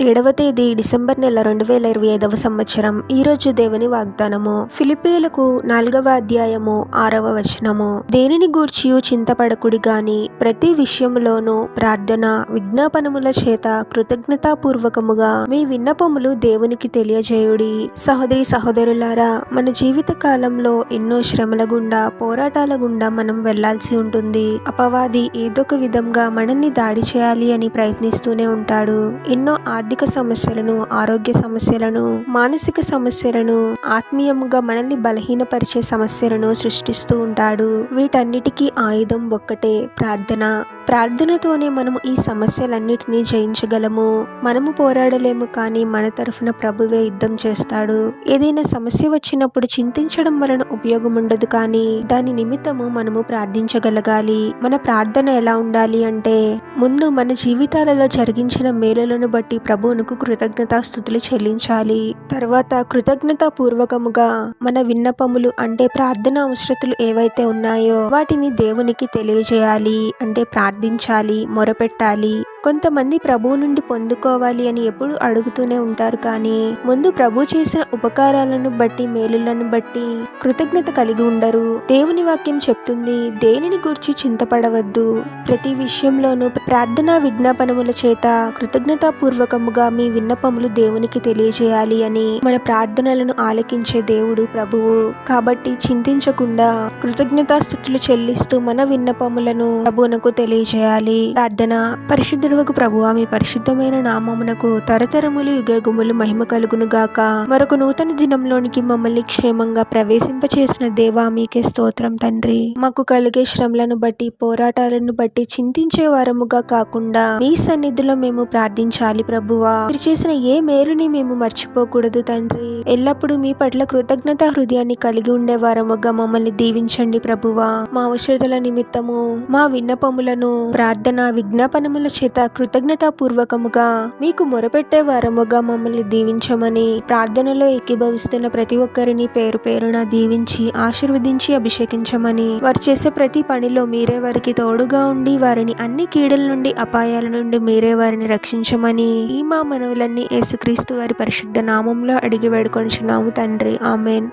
ఏడవ తేదీ డిసెంబర్ నెల రెండు వేల ఇరవై ఐదవ సంవత్సరం. ఈరోజు దేవుని వాగ్దానము. ఫిలిపేలకు నాలుగవ అధ్యాయము ఆరవ వచనము. దేనిని గూర్చియు చింతపడకుడి గాని ప్రతి విషయములోనూ ప్రార్థన విజ్ఞాపనముల చేత కృతజ్ఞతాపూర్వకముగా మీ విన్నపములు దేవునికి తెలియజేయుడి. సహోదరి సహోదరులారా మన జీవిత కాలంలో ఎన్నో శ్రమల గుండా పోరాటాల గుండా మనం వెళ్ళాల్సి ఉంటుంది. అపవాది ఏదొక విధంగా మనల్ని దాడి చేయాలి అని ప్రయత్నిస్తూనే ఉంటాడు. ఎన్నో ఆర్థిక సమస్యలను ఆరోగ్య సమస్యలను మానసిక సమస్యలను ఆత్మీయముగా మనల్ని బలహీనపరిచే సమస్యలను సృష్టిస్తూ ఉంటాడు. వీటన్నిటికీ ఆయుధం ఒక్కటే ప్రార్థన. ప్రార్థనతోనే మనము ఈ సమస్యలన్నిటినీ జయించగలము. మనము పోరాడలేము కానీ మన తరఫున ప్రభువే యుద్ధం చేస్తాడు. ఏదైనా సమస్య వచ్చినప్పుడు చింతించడం వలన ఉపయోగం ఉండదు కానీ దాని నిమిత్తము మనము ప్రార్థించగలగాలి. మన ప్రార్థన ఎలా ఉండాలి అంటే ముందు మన జీవితాలలో జరిగించిన మేలులను బట్టి ప్రభువునకు కృతజ్ఞతాస్థుతులు చెల్లించాలి. తర్వాత కృతజ్ఞత పూర్వకముగా మన విన్నపములు అంటే ప్రార్థన అవసరతలు ఏవైతే ఉన్నాయో వాటిని దేవునికి తెలియజేయాలి. అంటే ప్రార్థించాలి మొరపెట్టాలి. కొంతమంది ప్రభువు నుండి పొందుకోవాలి అని ఎప్పుడు అడుగుతూనే ఉంటారు కానీ ముందు ప్రభు చేసిన ఉపకారాలను బట్టి మేలులను బట్టి కృతజ్ఞత కలిగి ఉండరు. దేవుని వాక్యం చెప్తుంది దేనిని గురించి చింతపడవద్దు. ప్రతి విషయంలోనూ ప్రార్థనా విజ్ఞాపనముల చేత కృతజ్ఞతాపూర్వకముగా మీ విన్నపములు దేవునికి తెలియజేయాలి అని మన ప్రార్థనలను ఆలకించే దేవుడు ప్రభువు. కాబట్టి చింతించకుండా కృతజ్ఞతాస్థుతులు చెల్లిస్తూ మన విన్నపములను ప్రభువునకు తెలియజేయాలి. ప్రార్థన పరిశుద్ధుడువకు ప్రభువా మీ పరిశుద్ధమైన నామమునకు తరతరములు యుగగుములు మహిమ కలుగును గాక మరొక నూతన దినంలోనికి మమ్మల్ని క్షేమంగా ప్రవేశింప చేసిన దేవా మీకే స్తోత్రం తండ్రి. మాకు కలిగే శ్రమలను బట్టి పోరాటాలను బట్టి చింతించే వారముగా కాకుండా మీ సన్నిధిలో మేము ప్రార్థించాలి ప్రభువా. మీరు చేసిన ఏ మేలుని మేము మర్చిపోకూడదు తండ్రి. ఎల్లప్పుడూ మీ పట్ల కృతజ్ఞత హృదయాన్ని కలిగి ఉండే వారముగా మమ్మల్ని దీవించండి ప్రభువా. మా అవసరతల నిమిత్తము మా విన్నపములను ప్రార్థన విజ్ఞాపనముల చేత కృతజ్ఞతాపూర్వకముగా మీకు మొరపెట్టే వారముగా మమ్మల్ని దీవించమని ప్రార్థనలో ఎక్కిభవిస్తున్న ప్రతి ఒక్కరిని పేరు పేరున దీవించి ఆశీర్వదించి అభిషేకించమని వారు చేసే ప్రతి పనిలో మీరే వారికి తోడుగా ఉండి వారిని అన్ని కీడల నుండి అపాయాల నుండి మీరే వారిని రక్షించమని ఈ మా మనవులన్నీ యేసుక్రీస్తు వారి పరిశుద్ధ నామంలో అడిగి వేడుకొనిచున్నాము తండ్రి. ఆమెన్.